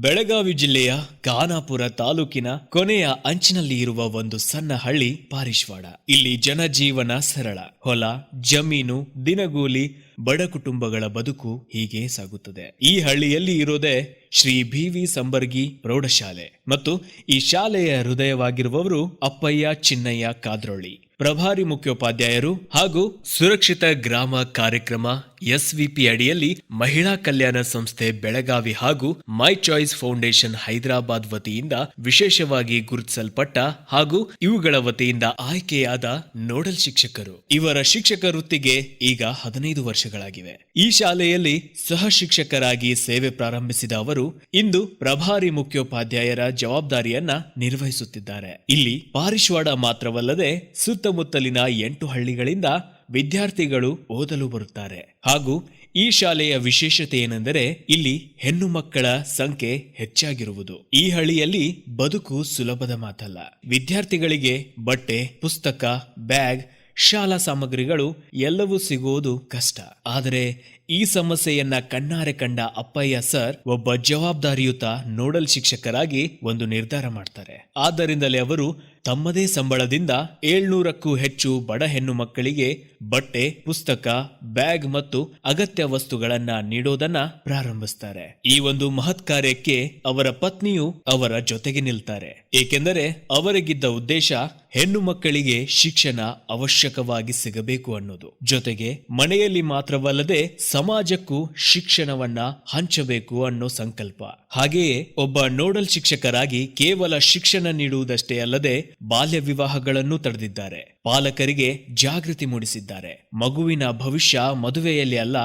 ಬೆಳಗಾವಿ ಜಿಲ್ಲೆಯ ಖಾನಾಪುರ ತಾಲೂಕಿನ ಕೊನೆಯ ಅಂಚಿನಲ್ಲಿ ಇರುವ ಒಂದು ಸಣ್ಣ ಹಳ್ಳಿ ಪಾರಿಶ್ವಾಡ. ಇಲ್ಲಿ ಜನಜೀವನ ಸರಳ. ಹೊಲ, ಜಮೀನು, ದಿನಗೂಲಿ, ಬಡ ಕುಟುಂಬಗಳ ಬದುಕು ಹೀಗೆ ಸಾಗುತ್ತದೆ. ಈ ಹಳ್ಳಿಯಲ್ಲಿ ಇರೋದೇ ಶ್ರೀ ಬಿ ವಿ ಸಂಬರ್ಗಿ ಪ್ರೌಢಶಾಲೆ ಮತ್ತು ಈ ಶಾಲೆಯ ಹೃದಯವಾಗಿರುವವರು ಅಪ್ಪಯ್ಯ, ಚಿನ್ನಯ್ಯ ಕಾದ್ರೊಳ್ಳಿ ಪ್ರಭಾರಿ ಮುಖ್ಯೋಪಾಧ್ಯಾಯರು ಹಾಗೂ ಸುರಕ್ಷಿತ ಗ್ರಾಮ ಕಾರ್ಯಕ್ರಮ ಎಸ್ವಿಪಿ ಅಡಿಯಲ್ಲಿ ಮಹಿಳಾ ಕಲ್ಯಾಣ ಸಂಸ್ಥೆ ಬೆಳಗಾವಿ ಹಾಗೂ ಮೈ ಚಾಯ್ಸ್ ಫೌಂಡೇಶನ್ ಹೈದರಾಬಾದ್ ವತಿಯಿಂದ ವಿಶೇಷವಾಗಿ ಗುರುತಿಸಲ್ಪಟ್ಟ ಹಾಗೂ ಇವುಗಳ ವತಿಯಿಂದ ಆಯ್ಕೆಯಾದ ನೋಡಲ್ ಶಿಕ್ಷಕರು. ಇವರ ಶಿಕ್ಷಕ ವೃತ್ತಿಗೆ ಈಗ ಹದಿನೈದು ವರ್ಷಗಳಾಗಿವೆ. ಈ ಶಾಲೆಯಲ್ಲಿ ಸಹ ಶಿಕ್ಷಕರಾಗಿ ಸೇವೆ ಪ್ರಾರಂಭಿಸಿದ ಅವರು ಇಂದು ಪ್ರಭಾರಿ ಮುಖ್ಯೋಪಾಧ್ಯಾಯರ ಜವಾಬ್ದಾರಿಯನ್ನ ನಿರ್ವಹಿಸುತ್ತಿದ್ದಾರೆ. ಇಲ್ಲಿ ಪಾರಿಶ್ವಾಡ ಮಾತ್ರವಲ್ಲದೆ ಸುತ್ತಮುತ್ತಲಿನ ಎಂಟು ಹಳ್ಳಿಗಳಿಂದ ವಿದ್ಯಾರ್ಥಿಗಳು ಓದಲು ಬರುತ್ತಾರೆ. ಹಾಗೂ ಈ ಶಾಲೆಯ ವಿಶೇಷತೆ ಏನೆಂದರೆ ಇಲ್ಲಿ ಹೆಣ್ಣು ಮಕ್ಕಳ ಸಂಖ್ಯೆ ಹೆಚ್ಚಾಗಿರುವುದು. ಈ ಹಳ್ಳಿಯಲ್ಲಿ ಬದುಕು ಸುಲಭದ ಮಾತಲ್ಲ. ವಿದ್ಯಾರ್ಥಿಗಳಿಗೆ ಬಟ್ಟೆ, ಪುಸ್ತಕ, ಬ್ಯಾಗ್, ಶಾಲಾ ಸಾಮಗ್ರಿಗಳು ಎಲ್ಲವೂ ಸಿಗುವುದು ಕಷ್ಟ. ಆದರೆ ಈ ಸಮಸ್ಯೆಯನ್ನ ಕಣ್ಣಾರೆ ಕಂಡ ಅಪ್ಪಯ್ಯ ಸರ್ ಒಬ್ಬ ಜವಾಬ್ದಾರಿಯುತ ನೋಡಲ್ ಶಿಕ್ಷಕರಾಗಿ ಒಂದು ನಿರ್ಧಾರ ಮಾಡ್ತಾರೆ. ಆದ್ದರಿಂದಲೇ ಅವರು ತಮ್ಮದೇ ಸಂಬಳದಿಂದ ಏಳ್ನೂರಕ್ಕೂ ಹೆಚ್ಚು ಬಡ ಹೆಣ್ಣು ಮಕ್ಕಳಿಗೆ ಬಟ್ಟೆ, ಪುಸ್ತಕ, ಬ್ಯಾಗ್ ಮತ್ತು ಅಗತ್ಯ ವಸ್ತುಗಳನ್ನ ನೀಡೋದನ್ನ ಪ್ರಾರಂಭಿಸ್ತಾರೆ. ಈ ಒಂದು ಮಹತ್ ಕಾರ್ಯಕ್ಕೆ ಅವರ ಪತ್ನಿಯು ಅವರ ಜೊತೆಗೆ ನಿಲ್ತಾರೆ. ಏಕೆಂದರೆ ಅವರಿಗಿದ್ದ ಉದ್ದೇಶ ಹೆಣ್ಣು ಮಕ್ಕಳಿಗೆ ಶಿಕ್ಷಣ ಅವಶ್ಯಕವಾಗಿ ಸಿಗಬೇಕು ಅನ್ನೋದು. ಜೊತೆಗೆ ಮನೆಯಲ್ಲಿ ಮಾತ್ರವಲ್ಲದೆ ಸಮಾಜಕ್ಕೂ ಶಿಕ್ಷಣವನ್ನ ಹಂಚಬೇಕು ಅನ್ನೋ ಸಂಕಲ್ಪ. ಹಾಗೆಯೇ ಒಬ್ಬ ನೋಡಲ್ ಶಿಕ್ಷಕರಾಗಿ ಕೇವಲ ಶಿಕ್ಷಣ ನೀಡುವುದಷ್ಟೇ ಅಲ್ಲದೆ ಬಾಲ್ಯ ವಿವಾಹಗಳನ್ನು ತಡೆದಿದ್ದಾರೆ. ಪಾಲಕರಿಗೆ ಜಾಗೃತಿ ಮೂಡಿಸಿದ್ದಾರೆ. ಮಗುವಿನ ಭವಿಷ್ಯ ಮದುವೆಯಲ್ಲಿ ಅಲ್ಲ,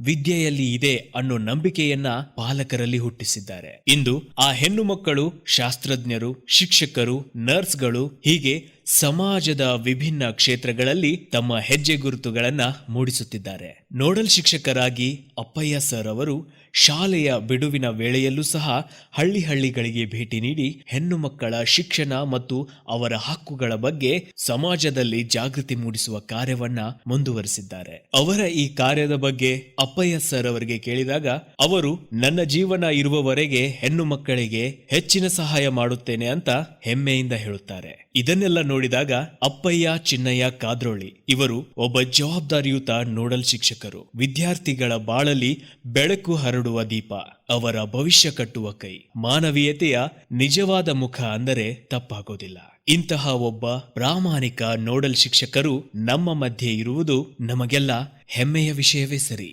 ವಿದ್ಯೆಯಲ್ಲಿ ಇದೆ ಅನ್ನೋ ನಂಬಿಕೆಯನ್ನ ಪಾಲಕರಲ್ಲಿ ಹುಟ್ಟಿಸಿದ್ದಾರೆ. ಇಂದು ಆ ಹೆಣ್ಣು ಮಕ್ಕಳು, ಶಾಸ್ತ್ರಜ್ಞರು, ಶಿಕ್ಷಕರು, ನರ್ಸ್ಗಳು ಹೀಗೆ ಸಮಾಜದ ವಿಭಿನ್ನ ಕ್ಷೇತ್ರಗಳಲ್ಲಿ ತಮ್ಮ ಹೆಜ್ಜೆ ಗುರುತುಗಳನ್ನ ಮೂಡಿಸುತ್ತಿದ್ದಾರೆ. ನೋಡಲ್ ಶಿಕ್ಷಕರಾಗಿ ಅಪ್ಪಯ್ಯ ಸರ್ ಅವರು ಶಾಲೆಯ ಬಿಡುವಿನ ವೇಳೆಯಲ್ಲೂ ಸಹ ಹಳ್ಳಿ ಹಳ್ಳಿಗಳಿಗೆ ಭೇಟಿ ನೀಡಿ ಹೆಣ್ಣು ಮಕ್ಕಳ ಶಿಕ್ಷಣ ಮತ್ತು ಅವರ ಹಕ್ಕುಗಳ ಬಗ್ಗೆ ಸಮಾಜದಲ್ಲಿ ಜಾಗೃತಿ ಮೂಡಿಸುವ ಕಾರ್ಯವನ್ನ ಮುಂದುವರಿಸಿದ್ದಾರೆ. ಅವರ ಈ ಕಾರ್ಯದ ಬಗ್ಗೆ ಅಪ್ಪಯ್ಯ ಸರ್ ಅವರಿಗೆ ಕೇಳಿದಾಗ, ಅವರು ನನ್ನ ಜೀವನ ಇರುವವರೆಗೆ ಹೆಣ್ಣು ಮಕ್ಕಳಿಗೆ ಹೆಚ್ಚಿನ ಸಹಾಯ ಮಾಡುತ್ತೇನೆ ಅಂತ ಹೆಮ್ಮೆಯಿಂದ ಹೇಳುತ್ತಾರೆ. ಇದನ್ನೆಲ್ಲ ನೋಡಿದಾಗ ಅಪ್ಪಯ್ಯ ಚಿನ್ನಯ್ಯ ಕಾದ್ರೋಳಿ, ಇವರು ಒಬ್ಬ ಜವಾಬ್ದಾರಿಯುತ ನೋಡಲ್ ಶಿಕ್ಷಕರು. ವಿದ್ಯಾರ್ಥಿಗಳ ಬಾಳಲ್ಲಿ ಬೆಳಕು ಹರಡುವ ದೀಪ, ಅವರ ಭವಿಷ್ಯ ಕಟ್ಟುವ ಕೈ. ಮಾನವೀಯತೆಯ ನಿಜವಾದ ಮುಖ ಅಂದರೆ ತಪ್ಪಾಗೋದಿಲ್ಲ. ಇಂತಹ ಒಬ್ಬ ಪ್ರಾಮಾಣಿಕ ನೋಡಲ್ ಶಿಕ್ಷಕರು ನಮ್ಮ ಮಧ್ಯೆ ಇರುವುದು ನಮಗೆಲ್ಲ ಹೆಮ್ಮೆಯ ವಿಷಯವೇ ಸರಿ.